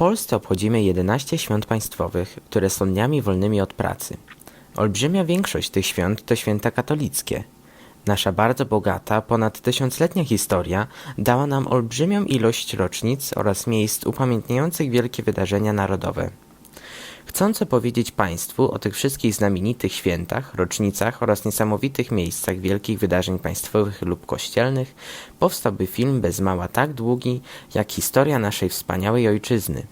Polsce obchodzimy 11 świąt państwowych, które są dniami wolnymi od pracy. Olbrzymia większość tych świąt to święta katolickie. Nasza bardzo bogata, ponad tysiącletnia historia dała nam olbrzymią ilość rocznic oraz miejsc upamiętniających wielkie wydarzenia narodowe. Chcąc opowiedzieć Państwu o tych wszystkich znamienitych świętach, rocznicach oraz niesamowitych miejscach wielkich wydarzeń państwowych lub kościelnych, powstałby film bez mała tak długi, jak historia naszej wspaniałej ojczyzny.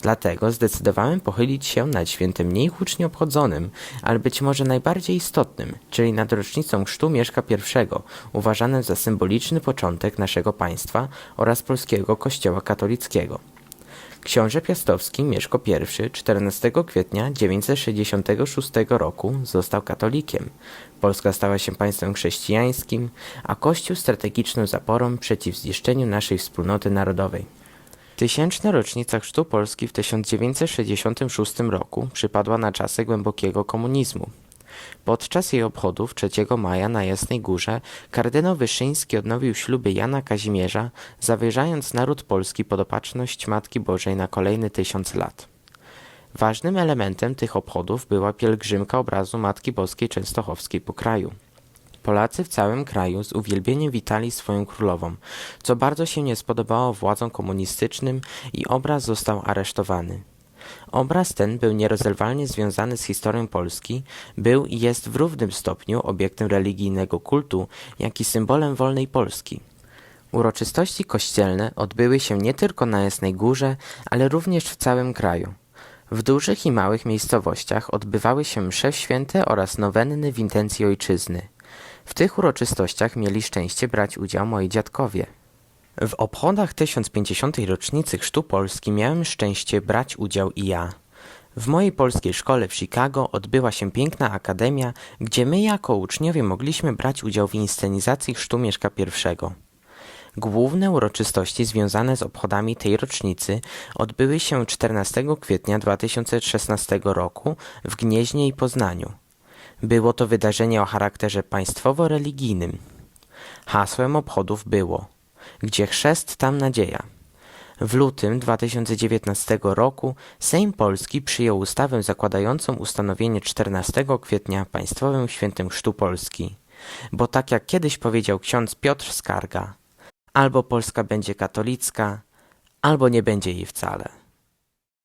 Dlatego zdecydowałem pochylić się nad świętem mniej hucznie obchodzonym, ale być może najbardziej istotnym, czyli nad rocznicą chrztu Mieszka I, uważanym za symboliczny początek naszego państwa oraz polskiego kościoła katolickiego. Książę Piastowski Mieszko I 14 kwietnia 966 roku został katolikiem. Polska stała się państwem chrześcijańskim, a Kościół strategiczną zaporą przeciw zniszczeniu naszej wspólnoty narodowej. Tysięczna rocznica chrztu Polski w 1966 roku przypadła na czasy głębokiego komunizmu. Podczas jej obchodów 3 maja na Jasnej Górze kardynał Wyszyński odnowił śluby Jana Kazimierza, zawierzając naród polski pod opatrzność Matki Bożej na kolejny tysiąc lat. Ważnym elementem tych obchodów była pielgrzymka obrazu Matki Boskiej Częstochowskiej po kraju. Polacy w całym kraju z uwielbieniem witali swoją królową, co bardzo się nie spodobało władzom komunistycznym i obraz został aresztowany. Obraz ten był nierozerwalnie związany z historią Polski, był i jest w równym stopniu obiektem religijnego kultu, jak i symbolem wolnej Polski. Uroczystości kościelne odbyły się nie tylko na Jasnej Górze, ale również w całym kraju. W dużych i małych miejscowościach odbywały się msze święte oraz nowenny w intencji ojczyzny. W tych uroczystościach mieli szczęście brać udział moi dziadkowie. W obchodach 1050. rocznicy Chrztu Polski miałem szczęście brać udział i ja. W mojej polskiej szkole w Chicago odbyła się piękna akademia, gdzie my jako uczniowie mogliśmy brać udział w inscenizacji Chrztu Mieszka I. Główne uroczystości związane z obchodami tej rocznicy odbyły się 14 kwietnia 2016 roku w Gnieźnie i Poznaniu. Było to wydarzenie o charakterze państwowo-religijnym. Hasłem obchodów było Gdzie chrzest, tam nadzieja. W lutym 2019 roku Sejm Polski przyjął ustawę zakładającą ustanowienie 14 kwietnia państwowym świętem Chrztu Polski. Bo tak jak kiedyś powiedział ksiądz Piotr Skarga, albo Polska będzie katolicka, albo nie będzie jej wcale.